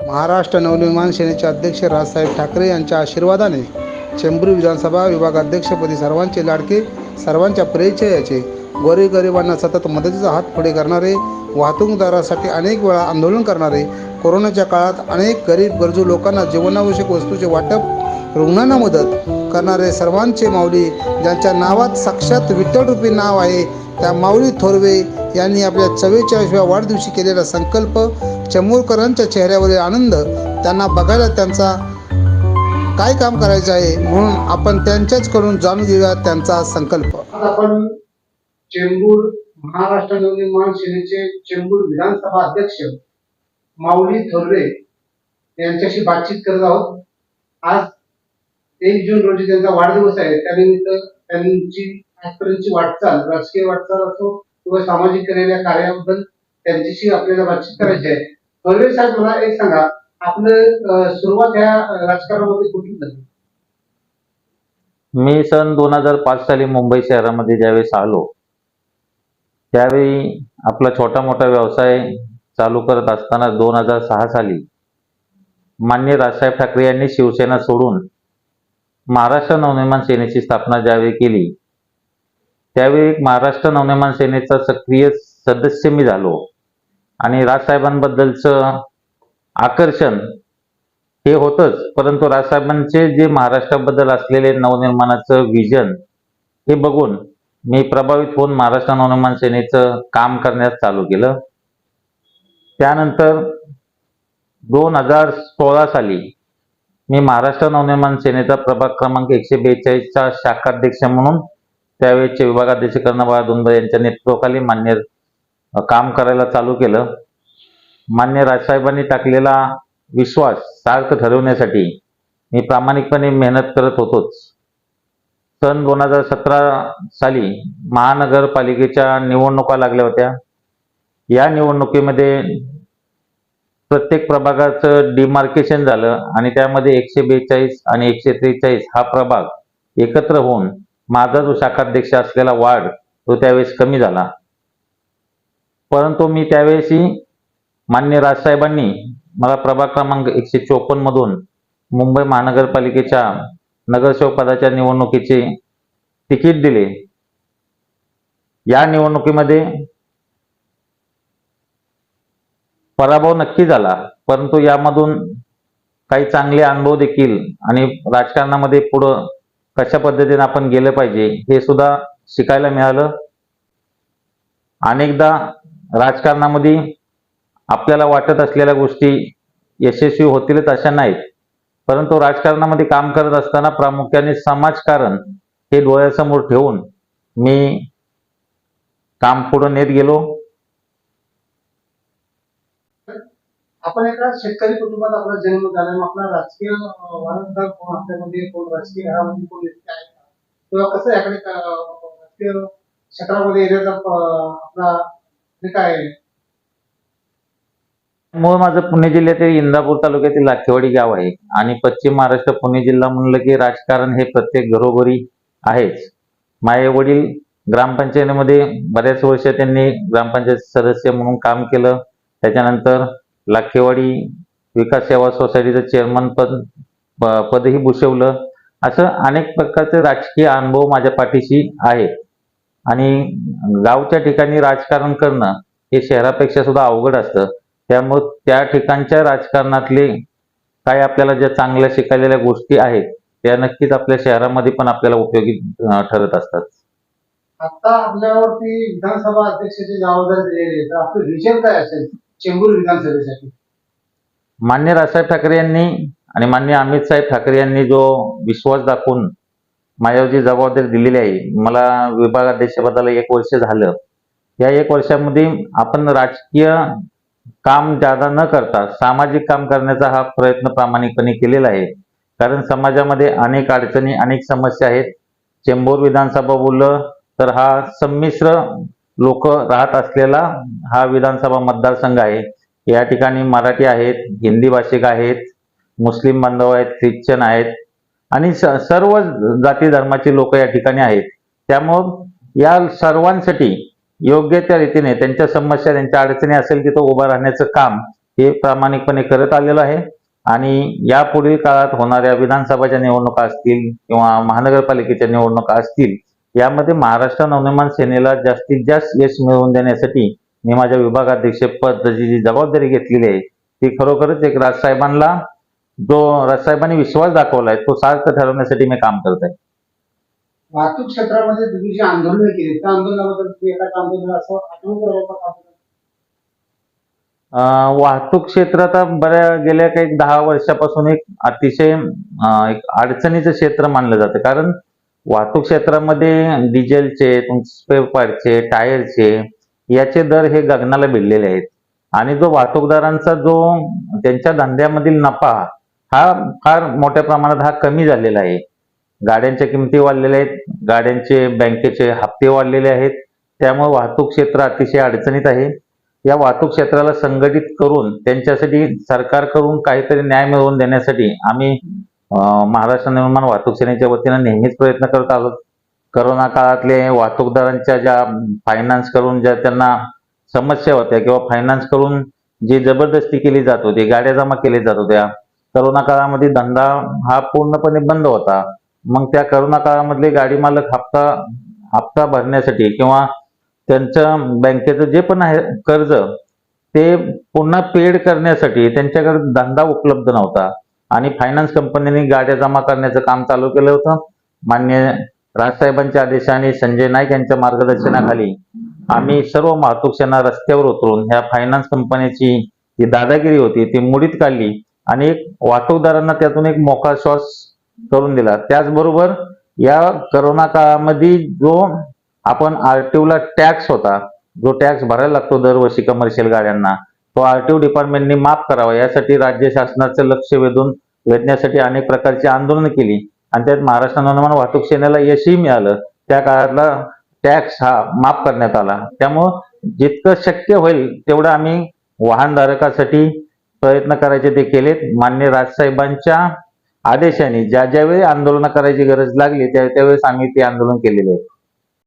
महाराष्ट्र नवनिर्माण सेनेचे अध्यक्ष राजसाहेब ठाकरे यांच्या आशीर्वादाने चेंबूर विधानसभा विभागाध्यक्षपदी सर्वांचे लाडके सर्वांच्या परिचयाचे गोरगरिबांना सतत मदतीचा हात पुढे करणारे वाहतूकदारासाठी अनेक वेळा आंदोलन करणारे कोरोनाच्या काळात अनेक गरीब गरजू लोकांना जीवनावश्यक वस्तूचे वाटप रुग्णांना मदत करणारे सर्वांचे माऊली ज्यांच्या नावात साक्षात विठ्ठलरूपी नाव आहे त्या माऊली थोरवे यांनी आपल्या चव्वेचाळीसव्या वाढदिवशी केलेला संकल्प चेंबूरकरांच्या चेहऱ्यावरील आनंद त्यांना बघायला त्यांचा काय काम करायचं आहे म्हणून आपण त्यांच्याचकडून जाणून घेऊया त्यांचा संकल्प. आपण चेंबूर महाराष्ट्र नवनिर्माण सेनेचे चेंबूर विधानसभा अध्यक्ष माऊली थोरवे यांच्याशी बातचीत करत आहोत. आज एक जून रोजी त्यांचा वाढदिवस आहे. त्यानिमित्त त्यांची आजपर्यंतची वाटचाल राजकीय वाटचाल असो किंवा सामाजिक केलेल्या कार्याबद्दल त्यांच्याशी आपल्याला बातचीत करायची आहे. थोरवे साहेब मला एक सांगा. आपलं सुरुवात ह्या राजकारणामध्ये कुठून झाली? मी सन दोन हजार पाच साली मुंबई शहरामध्ये ज्यावेळेस आलो त्यावेळी आपला छोटा मोठा व्यवसाय चालू करत असताना दोन हजार सहा साली मान्य राजसाहेब ठाकरे यांनी शिवसेना सोडून महाराष्ट्र नवनिर्माण सेनेची स्थापना ज्यावेळी केली त्यावेळी एक महाराष्ट्र नवनिर्माण सेनेचा सक्रिय सदस्य मी झालो. आणि राजसाहेबांबद्दलचं आकर्षण हे होतच परंतु राजसाहेबांचे जे महाराष्ट्राबद्दल असलेले नवनिर्माणाचं विजन हे बघून मी प्रभावित होऊन महाराष्ट्र नवनिर्माण सेनेचं काम करण्यास चालू केलं. त्यानंतर दोन हजार सोळा साली मी महाराष्ट्र नवनिर्माण सेनेचा प्रभाग क्रमांक एकशे बेचाळीसचा शाखाध्यक्ष म्हणून त्यावेळेचे विभागाध्यक्ष कर्णबाळा धुंदर यांच्या नेतृत्वाखाली मान्य काम करायला चालू केलं. मान्य राजसाहेबांनी टाकलेला विश्वास सार्थ ठरवण्यासाठी मी प्रामाणिकपणे मेहनत करत होतोच. सन दोन हजार सतरा साली महानगरपालिकेच्या निवडणुका लागल्या होत्या. या निवडणुकीमध्ये प्रत्येक प्रभागाचं डिमार्केशन झालं आणि त्यामध्ये एकशे बेचाळीस आणि एकशे त्रेचाळीस हा प्रभाग एकत्र होऊन माझा जो शाखाध्यक्ष असलेला वार्ड तो त्यावेळेस कमी झाला. परंतु मी त्यावेळेसही मान्य राजसाहेबांनी मला प्रभाग क्रमांक एकशे चोपन्न मधून मुंबई महानगरपालिकेच्या नगरसेवक पदाच्या निवडणुकीचे तिकीट दिले. या निवडणुकीमध्ये पराभव नक्की झाला परंतु यामधून काही चांगले अनुभव देखील आणि राजकारणामध्ये पुढं कशा पद्धतीने आपण गेलं पाहिजे हे सुद्धा शिकायला मिळालं. अनेकदा राजकारणामध्ये आपल्याला वाटत असलेल्या गोष्टी यशस्वी होतीलच अशा नाहीत परंतु राजकारणामध्ये काम करत असताना प्रामुख्याने समाजकारण हे डोळ्यासमोर ठेवून मी काम पुढे नेत गेलो. आपण एका शेतकरी कुटुंबात आपला जन्म झाला आपला राजकीय अं, वारसदार कोण आपल्यामध्ये कोण राजकीय घरामध्ये कोण व्यक्ती आहे का? किंवा कसं याकडे राजकीय क्षेत्रामध्ये एरियाचा आपला हे काय मूळ माझं पुणे जिल्ह्यातील इंदापूर तालुक्यातील लाखेवाडी गाव आहे. आणि पश्चिम महाराष्ट्र पुणे जिल्हा म्हणलं की राजकारण हे प्रत्येक घरोघरी आहेच. माझे वडील ग्रामपंचायतीमध्ये बऱ्याच वर्ष त्यांनी ग्रामपंचायत सदस्य म्हणून काम केलं. त्याच्यानंतर लाखेवाडी विकास सेवा सोसायटीचं चेअरमन पद पदही भूषवलं. असं अनेक प्रकारचे राजकीय अनुभव माझ्या पाठीशी आहेत. आणि गावच्या ठिकाणी राजकारण करणं हे शहरापेक्षा सुद्धा अवघड असतं. त्यामुळे त्या ठिकाणच्या राजकारणातले काय आपल्याला ज्या चांगल्या शिकलेल्या गोष्टी आहेत त्या नक्कीच आपल्या शहरामध्ये पण आपल्याला उपयोगी ठरत असतात. आता आपल्यावरती विधानसभा अध्यक्षाची जबाबदारी दिलेली आहे. तर आपलं विजन काय असेल? चेंबूर विधानसभेसाठी. मान्य राजसाहेब ठाकरे यांनी आणि मान्य अमित साहेब ठाकरे यांनी जो विश्वास दाखवून माझ्यावर जी जबाबदारी दिलेली आहे मला विभागाध्यक्षपदाला एक वर्ष झालं. या एक वर्षामध्ये आपण राजकीय काम जादा न करता सामाजिक काम करण्याचा हा प्रयत्न प्रामाणिकपणे केलेला आहे. कारण समाजामध्ये अनेक अडचणी अनेक समस्या आहेत. चेंबूर विधानसभा बोललं तर हा संमिश्र लोक राहत असलेला हा विधानसभा मतदारसंघ आहे. या ठिकाणी मराठी आहेत हिंदी भाषिक आहेत मुस्लिम बांधव आहेत ख्रिश्चन आहेत आणि स- सर्व जाती धर्माचे लोक या ठिकाणी आहेत. त्यामुळं या सर्वांसाठी योग्य त्या रीतीने त्यांच्या समस्या त्यांच्या अडचणी असेल तिथं उभं राहण्याचं काम हे प्रामाणिकपणे करत आलेलं आहे. आणि यापुढील काळात होणाऱ्या विधानसभाच्या निवडणुका असतील किंवा महानगरपालिकेच्या निवडणुका असतील यामध्ये महाराष्ट्र नवनिर्माण सेनेला जास्तीत जास्त यश मिळवून देण्यासाठी मी माझ्या विभागाध्यक्ष पदाची जी जबाबदारी घेतलेली आहे ती खरोखरच एक राजसाहेबांना जो राजसाहेबांनी विश्वास दाखवलाय तो सार्थ ठरवण्यासाठी मी काम करत आहे. वाहतूक क्षेत्रामध्ये तुम्ही जी आंदोलनं केली त्या आंदोलनाबद्दल एका आंदोलन असं आठवण वाहतूक क्षेत्रात बऱ्या गेल्या काही दहा वर्षापासून एक अतिशय एक अडचणीचं क्षेत्र मानलं जातं. कारण वाहतूक क्षेत्रामध्ये डिझेलचे स्पेअर पार्टचे टायरचे याचे दर हे गगनाला भिडलेले आहेत. आणि जो वाहतूकदारांचा जो त्यांच्या धंद्यामधील नफा हा फार मोठ्या प्रमाणात हा कमी झालेला आहे. गाड्यांच्या किमती वाढलेल्या आहेत. गाड्यांचे बँकेचे हप्ते वाढलेले आहेत. त्यामुळे वाहतूक क्षेत्र अतिशय अडचणीत आहे. या वाहतूक क्षेत्राला संघटित करून त्यांच्यासाठी सरकारकडून काहीतरी न्याय मिळवून देण्यासाठी आम्ही महाराष्ट्र निर्माण वाहतूक सेनेच्या वतीनं नेहमीच प्रयत्न करत आलो. करोना काळातले वाहतूकदारांच्या ज्या फायनान्स करून ज्या त्यांना समस्या होत्या किंवा फायनान्स करून जी जबरदस्ती केली जात होती गाड्या जमा केल्या जात होत्या करोना काळामध्ये धंदा हा पूर्णपणे बंद होता. मग त्या करोना काळामधले गाडी मालक हप्ता हप्ता भरण्यासाठी किंवा त्यांचं बँकेचं जे पण आहे कर्ज ते पुन्हा पेड करण्यासाठी त्यांच्याकडे धंदा उपलब्ध नव्हता. आणि फायनान्स कंपनीने गाड्या जमा करण्याचं काम चालू केलं होतं. मान्य राजसाहेबांच्या आदेशाने संजय नाईक यांच्या मार्गदर्शनाखाली आम्ही सर्व वाहतूक सेना रस्त्यावर उतरून ह्या फायनान्स कंपनीची जी दादागिरी होती ती मुडीत काढली आणि एक वाहतूकदारांना त्यातून एक मोकळा श्वास करून दिला. त्याचबरोबर या करोना काळामध्ये जो आपण आरटीओला टॅक्स होता जो टॅक्स भरायला लागतो दरवर्षी कमर्शियल गाड्यांना तो आरटीओ डिपार्टमेंटने माफ करावा यासाठी राज्य शासनाचं लक्ष वेधून वेधण्यासाठी अनेक प्रकारची आंदोलनं केली. आणि त्यात महाराष्ट्र नवनिर्माण वाहतूक सेनेला यशही मिळालं. त्या काळातला टॅक्स हा माफ करण्यात आला. त्यामुळं जितकं शक्य होईल तेवढं आम्ही वाहनधारकासाठी प्रयत्न करायचे ते केलेत. मान्य राजसाहेबांच्या आदेशाने ज्या ज्यावेळी आंदोलन करायची गरज लागली त्या त्यावेळेस आम्ही ते आंदोलन केलेले आहे.